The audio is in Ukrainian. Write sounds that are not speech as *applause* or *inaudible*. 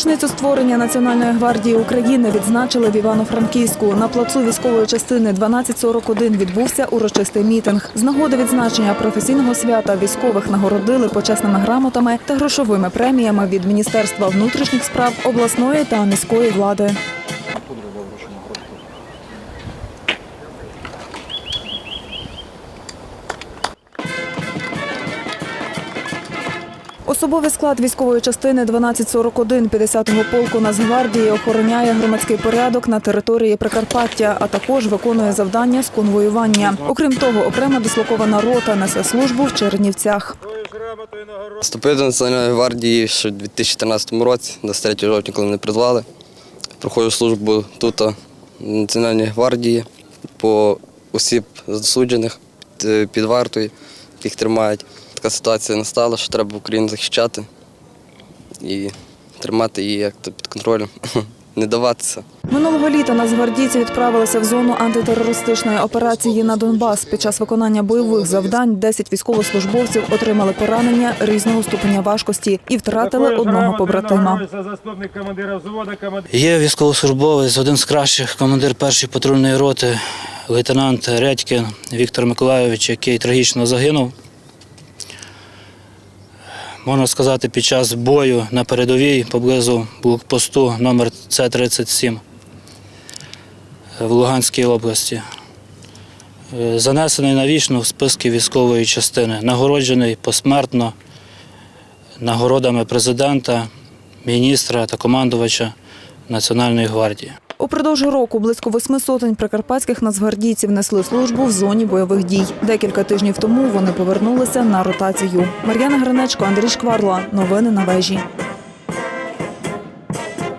Річницю створення Національної гвардії України відзначили в Івано-Франківську. На плацу військової частини 1241 відбувся урочистий мітинг. З нагоди відзначення професійного свята військових нагородили почесними грамотами та грошовими преміями від Міністерства внутрішніх справ обласної та міської влади. Особовий склад військової частини 1241 50-го полку Нацгвардії охороняє громадський порядок на території Прикарпаття, а також виконує завдання з конвоювання. Окрім того, окрема дислокована рота несе службу в Чернівцях. Вступив до Національної гвардії ще у 2013 році, 23 жовтня, коли мене призвали. Проходжу службу тут, в Національній гвардії, по осіб засуджених е, під вартою, яких тримають. Така ситуація настала, що треба Україну захищати і тримати її як то під контролем, *laughs* не даватися. Минулого літа нацгвардійці відправилися в зону антитерористичної операції на Донбас. Під час виконання бойових завдань 10 військовослужбовців отримали поранення різного ступеня важкості і втратили одного побратима. Є військовослужбовець, один з кращих, командир першої патрульної роти, лейтенант Редькін Віктор Миколайович, який трагічно загинув. Можна сказати, під час бою на передовій поблизу блокпосту номер С-37 в Луганській області. Е, Занесений навічно в списки військової частини, нагороджений посмертно нагородами президента, міністра та командувача Національної гвардії. Упродовж року близько восьми сотень прикарпатських нацгвардійців несли службу в зоні бойових дій. Декілька тижнів тому вони повернулися на ротацію. Мар'яна Гринечко, Андрій Шкварла. Новини на вежі.